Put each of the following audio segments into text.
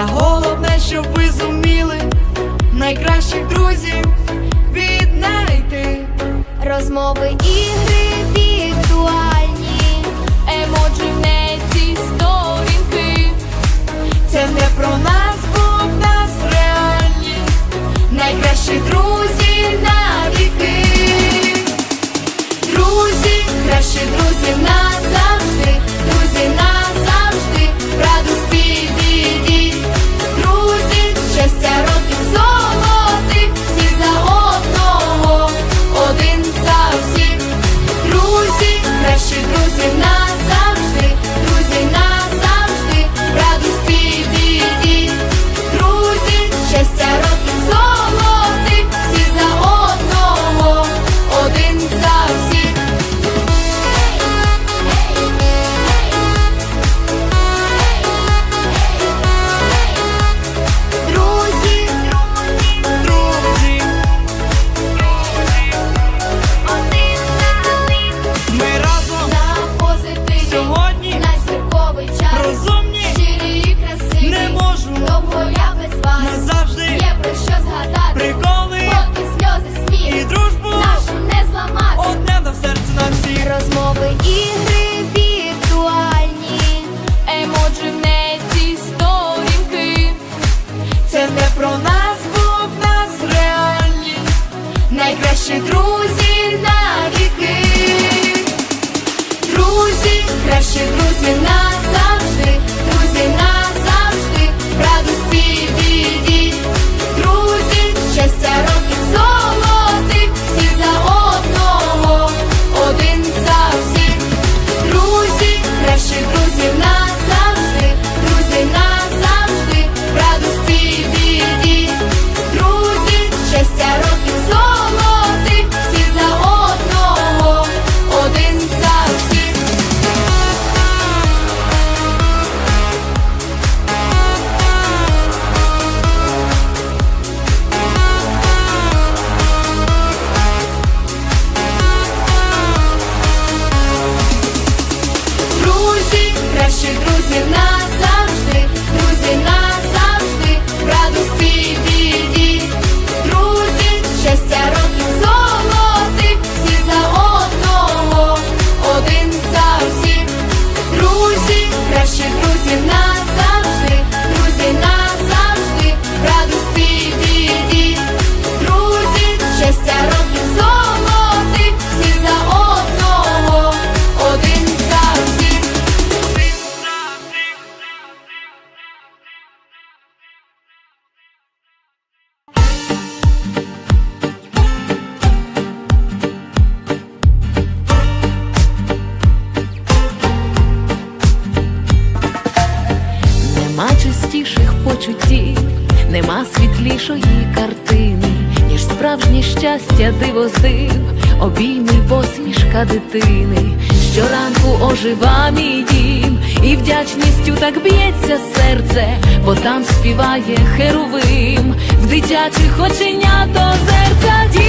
Та головне, щоб ви зуміли найкращих друзів віднайти розмови ігри віртуальні, емоджі в сторінки. Це не про нас, бо нас реальні, найкращі друзі навіки. Друзі, кращі друзі нас. наші друзі навіки, друзі, кращі друзі назавжди. в нас. нема світлішої картини, ніж справжнє щастя, диво здив, обійми посмішка дитини, щоранку ожива мій дім, і вдячністю так б'ється серце, бо там співає херовим, в дитячих оченята серця.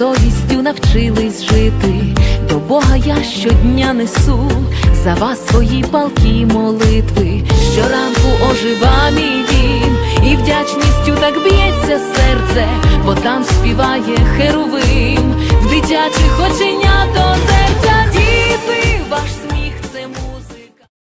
совістю навчились жити, до Бога я щодня несу за вас свої палки молитви, щоранку ожива мій дім, і вдячністю так б'ється серце, бо там співає Херовим в дитячих оченят до землі.